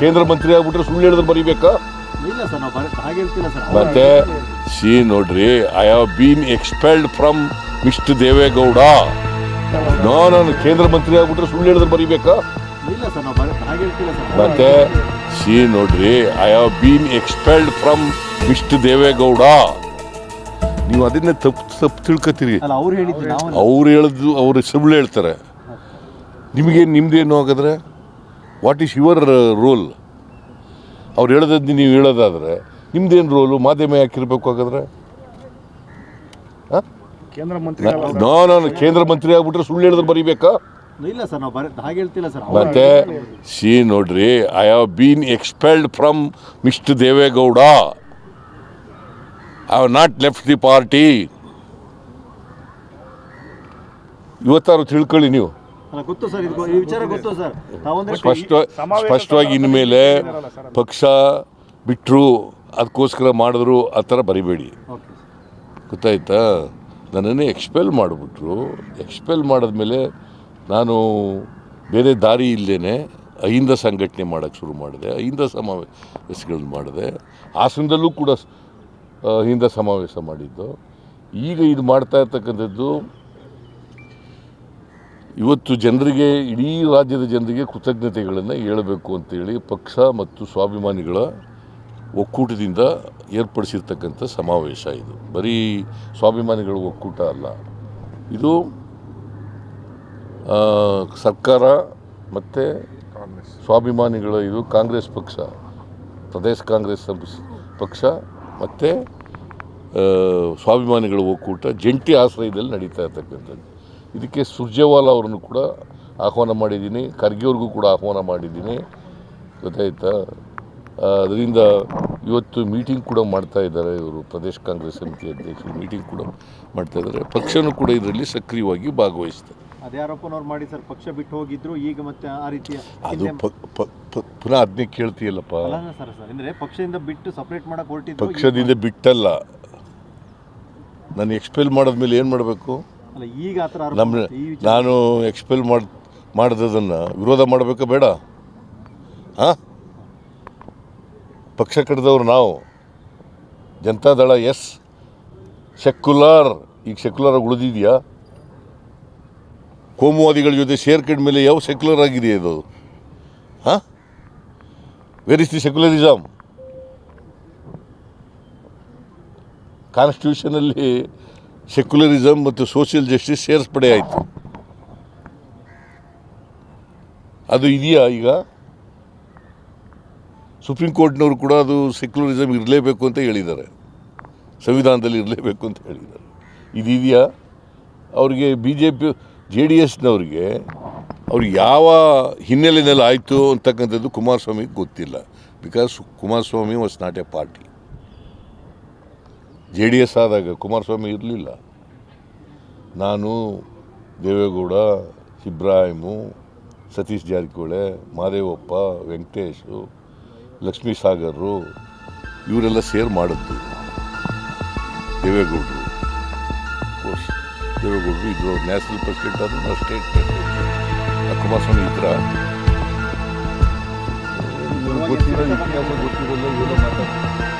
ಕೇಂದ್ರ ಮಂತ್ರಿ ಆಗ್ಬಿಟ್ರೆ ಸುಳ್ಳು ಹೇಳಿದ್ರೆ ಬರೀಬೇಕಾ? ಇಲ್ಲ ಸರ್ ನಾವು ಬರ ಹಾಗೆ ಹೇಳ್ತಿಲ್ಲ ಸರ್. ಮತ್ತೆ ಸಿ ನೋಡ್ರಿ I have been expelled from mister Deve Gowda. No ನಾನು ಕೇಂದ್ರ ಮಂತ್ರಿ ಆಗ್ಬಿಟ್ರೆ ಸುಳ್ಳು ಹೇಳಿದ್ರೆ ಬರೀಬೇಕಾ? ಇಲ್ಲ ಸರ್ ನಾವು ಬರ ಹಾಗೆ ಹೇಳ್ತಿಲ್ಲ ಸರ್. ಮತ್ತೆ ಸಿ ನೋಡ್ರಿ I have been expelled from mister Deve Gowda. ನೀವು ಅದನ್ನೇ ತಪ್ಪು ತಪ್ಪು ತಿಳ್ಕೊತೀರಿ. ಅಲ್ಲ ಅವ್ರು ಹೇಳಿದ್ರು ನಾವು ಅವ್ರು ಹೇಳಿದ್ದು ಅವ್ರು ಸುಳ್ಳು ಹೇಳ್ತಾರೆ. ನಿಮಗೆ ನಿಮ್ದೇನು ಹಾಗಾದ್ರೆ? ವಾಟ್ ಈಸ್ ಯುವರ್ ರೋಲ್ ಅವ್ರು ಹೇಳೋದದ್ದು ನೀವು ಹೇಳೋದಾದ್ರೆ ನಿಮ್ದೇನು ರೋಲು ಮಾಧ್ಯಮ ಯಾಕಿರ್ಬೇಕು ಹಾಗಾದ್ರೆ? ಕೇಂದ್ರ ಮಂತ್ರಿ ನೋ ನಾನು ಕೇಂದ್ರ ಮಂತ್ರಿ ಆಗ್ಬಿಟ್ರೆ ಸುಳ್ಳು ಹೇಳಿದ್ರೆ ಬರೀಬೇಕಾ? ಇಲ್ಲ ಸರ್ ನಾವು ಬರ ಹಾಗೆ ಹೇಳ್ತಿಲ್ಲ ಸರ್. ಮತ್ತೆ ಸಿ ನೋಡ್ರಿ I have been expelled from mister Deve Gowda I have not left the party ಇವತ್ತಾರು ತಿಳ್ಕೊಳ್ಳಿ ನೀವು. ಗೊತ್ತು ಸರ್ ಇದು ಈ ವಿಚಾರ ಗೊತ್ತು ಸರ್. ನಾವೊಂದ್ರೆ ಸ್ಪಷ್ಟ ಸ್ಪಷ್ಟವಾಗಿ ಇನ್ಮೇಲೆ ಪಕ್ಷ ಬಿಟ್ಟರು ಅದಕ್ಕೋಸ್ಕರ ಮಾಡಿದ್ರು ಆ ಥರ ಬರಿಬೇಡಿ. ಗೊತ್ತಾಯ್ತಾ? ನನ್ನನ್ನು ಎಕ್ಸ್ಪೆಲ್ ಮಾಡಿಬಿಟ್ರು. ಎಕ್ಸ್ಪೆಲ್ ಮಾಡಿದ್ಮೇಲೆ ನಾನು ಬೇರೆ ದಾರಿ ಇಲ್ಲದೇ ಅಹಿಂದ ಸಂಘಟನೆ ಮಾಡೋಕ್ಕೆ ಶುರು ಮಾಡಿದೆ ಅಹಿಂದ ಸಮಾವೇಶಗಳನ್ನ ಮಾಡಿದೆ. ಹಾಸನದಲ್ಲೂ ಕೂಡ ಅಹಿಂದ ಸಮಾವೇಶ ಮಾಡಿದ್ದು. ಈಗ ಇದು ಮಾಡ್ತಾ ಇರ್ತಕ್ಕಂಥದ್ದು ಇವತ್ತು ಜನರಿಗೆ, ಇಡೀ ರಾಜ್ಯದ ಜನರಿಗೆ ಕೃತಜ್ಞತೆಗಳನ್ನು ಹೇಳಬೇಕು ಅಂತೇಳಿ ಪಕ್ಷ ಮತ್ತು ಸ್ವಾಭಿಮಾನಿಗಳ ಒಕ್ಕೂಟದಿಂದ ಏರ್ಪಡಿಸಿರ್ತಕ್ಕಂಥ ಸಮಾವೇಶ ಇದು. ಬರೀ ಸ್ವಾಭಿಮಾನಿಗಳ ಒಕ್ಕೂಟ ಅಲ್ಲ. ಇದು ಸರ್ಕಾರ ಮತ್ತು ಸ್ವಾಭಿಮಾನಿಗಳ, ಇದು ಕಾಂಗ್ರೆಸ್ ಪಕ್ಷ, ಪ್ರದೇಶ ಕಾಂಗ್ರೆಸ್ ಪಕ್ಷ ಮತ್ತು ಸ್ವಾಭಿಮಾನಿಗಳ ಒಕ್ಕೂಟ, ಜಂಟಿ ಆಶ್ರಯದಲ್ಲಿ ನಡೀತಾ ಇರ್ತಕ್ಕಂಥದ್ದು. ಇದಕ್ಕೆ ಸುರ್ಜೇವಾಲಾ ಅವರನ್ನು ಕೂಡ ಆಹ್ವಾನ ಮಾಡಿದ್ದೀನಿ ಖರ್ಗೆ ಅವ್ರಿಗೂ ಕೂಡ ಆಹ್ವಾನ ಮಾಡಿದ್ದೀನಿ. ಗೊತ್ತಾಯ್ತಾ? ಅದರಿಂದ ಇವತ್ತು ಮೀಟಿಂಗ್ ಕೂಡ ಮಾಡ್ತಾ ಇದ್ದಾರೆ ಇವರು ಪ್ರದೇಶ ಕಾಂಗ್ರೆಸ್ ಸಮಿತಿ ಅಧ್ಯಕ್ಷರು. ಮೀಟಿಂಗ್ ಕೂಡ ಮಾಡ್ತಾ ಇದ್ದಾರೆ. ಪಕ್ಷನೂ ಕೂಡ ಇದರಲ್ಲಿ ಸಕ್ರಿಯವಾಗಿ ಭಾಗವಹಿಸ್ತಾರೆ ಅದೇ ಆರೋಪನವ್ರು ಮಾಡಿ ಸರ್ ಪಕ್ಷ ಬಿಟ್ಟು ಹೋಗಿದ್ರು ಈಗ ಮತ್ತೆ ಆ ರೀತಿಯ ಅದು ಪುನಃ ಅದನ್ನೇ ಕೇಳ್ತೀಯಲ್ಲಪ್ಪ? ಸರ್ ಸರ್ ಅಂದ್ರೆ ಪಕ್ಷದಿಂದ ಬಿಟ್ಟು ಸಪ್ರೇಟ್ ಮಾಡಕ್ಕೆ ಹೊರಟಿದ್ರು ಪಕ್ಷದಿಂದ ಬಿಟ್ಟಲ್ಲ. ನಾನು ಎಕ್ಸ್ಪೆಲ್ ಮಾಡಿದ್ಮೇಲೆ ಏನು ಮಾಡಬೇಕು? ನಮ್ಮ ನಾನು ಎಕ್ಸ್ಪೆಲ್ ಮಾಡಿ ಮಾಡಿದ್ದನ್ನು ವಿರೋಧ ಮಾಡಬೇಕಾ ಬೇಡ. ಹಾಂ? ಪಕ್ಷ ಕಟ್ಟಿದವ್ರು ನಾವು. ಜನತಾದಳ ಎಸ್. ಸೆಕ್ಯುಲರ್ ಈಗ ಸೆಕ್ಯುಲರ್ ಆಗಿ ಉಳಿದಿದೆಯಾ? ಕೋಮುವಾದಿಗಳ ಜೊತೆ ಸೇರ್ಕೊಂಡ ಮೇಲೆ ಯಾವ ಸೆಕ್ಯುಲರ್ ಆಗಿದೆ ಅದು? ಹಾಂ? ವೆರ್ ಇಸ್ ದಿ ಸೆಕ್ಯುಲರಿಸಮ್ ಕಾನ್ಸ್ಟಿಟ್ಯೂಷನಲ್ಲಿ ಸೆಕ್ಯುಲರಿಸಮ್ ಮತ್ತು ಸೋಷಿಯಲ್ ಜಸ್ಟಿಸ್ ಸೇರಿಸ್ಪಡೆ ಆಯಿತು. ಅದು ಇದೆಯಾ ಈಗ? ಸುಪ್ರೀಂ ಕೋರ್ಟ್ನವರು ಕೂಡ ಅದು ಸೆಕ್ಯುಲರಿಸಮ್ ಇರಲೇಬೇಕು ಅಂತ ಹೇಳಿದ್ದಾರೆ. ಸಂವಿಧಾನದಲ್ಲಿ ಇರಲೇಬೇಕು ಅಂತ ಹೇಳಿದ್ದಾರೆ. ಇದಿದೆಯಾ? ಅವರಿಗೆ B J P J D ಎಸ್ನವ್ರಿಗೆ ಅವ್ರು ಯಾವ ಹಿನ್ನೆಲೆಯಲ್ಲಿ ಆಯಿತು ಅಂತಕ್ಕಂಥದ್ದು ಕುಮಾರಸ್ವಾಮಿಗೆ ಗೊತ್ತಿಲ್ಲ. Because Kumaraswamy was not a party J D S ಆದಾಗ ಕುಮಾರಸ್ವಾಮಿ ಇರಲಿಲ್ಲ. ನಾನು ದೇವೇಗೌಡ ಇಬ್ರಾಹಿಮು ಸತೀಶ್ ಜಾರಕಿಹೊಳೆ, ಮಾದೇವಪ್ಪ, ವೆಂಕಟೇಶು, ಲಕ್ಷ್ಮೀ ಸಾಗರ್ರು ಇವರೆಲ್ಲ ಸೇರ್ ಮಾಡಿದ್ದು ದೇವೇಗೌಡರು. ಕೋರ್ಸ್ ದೇವೇಗೌಡರು ಇದ್ರು ನ್ಯಾಷನಲ್ ಪ್ರೆಸಿಡೆಂಟ್ ಅದು ನಾವು ಸ್ಟೇಟ್ ಪ್ರೆಸಿಡೆಂಟ್. ಕುಮಾರಸ್ವಾಮಿ ಇದ್ರ. ಗೊತ್ತಿರೋ ಇತಿಹಾಸ ಗೊತ್ತಿರಲ್ಲ ಇವೆಲ್ಲ ಮಾತಾಡ್ತಾರೆ.